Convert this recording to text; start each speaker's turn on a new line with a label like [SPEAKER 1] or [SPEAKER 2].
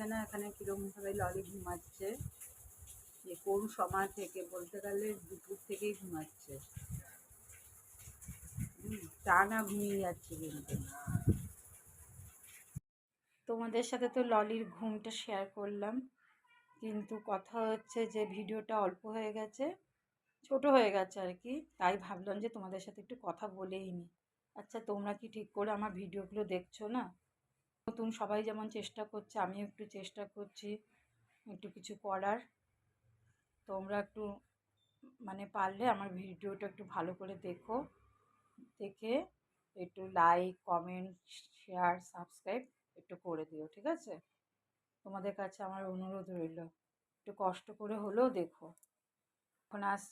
[SPEAKER 1] দেখে না, এখানে কীরকমভাবে ললি ঘুমাচ্ছে? যে কোন সময় থেকে, বলতে গেলে দুপুর থেকেই ঘুমাচ্ছে। টানা ঘুমিয়ে যাচ্ছে কিন্তু। তোমাদের সাথে তো ললির ঘুমটা শেয়ার করলাম, কিন্তু কথা হচ্ছে যে ভিডিওটা অল্প হয়ে গেছে, ছোট হয়ে গেছে আর কি, তাই ভাবলাম যে তোমাদের সাথে একটু কথা বলেই নি। আচ্ছা তোমরা কি ঠিক করে আমার ভিডিওগুলো দেখছ না? নতুন সবাই যেমন চেষ্টা করছে, আমিও একটু চেষ্টা করছি একটু কিছু করার। তোমরা একটু মানে পারলে আমার ভিডিওটা একটু ভালো করে দেখো। দেখে একটু লাইক কমেন্ট শেয়ার সাবস্ক্রাইব একটু করে দিও, ঠিক আছে? তোমাদের কাছে আমার অনুরোধ রইল। একটু কষ্ট করে হলেও দেখো। এখন আসছি।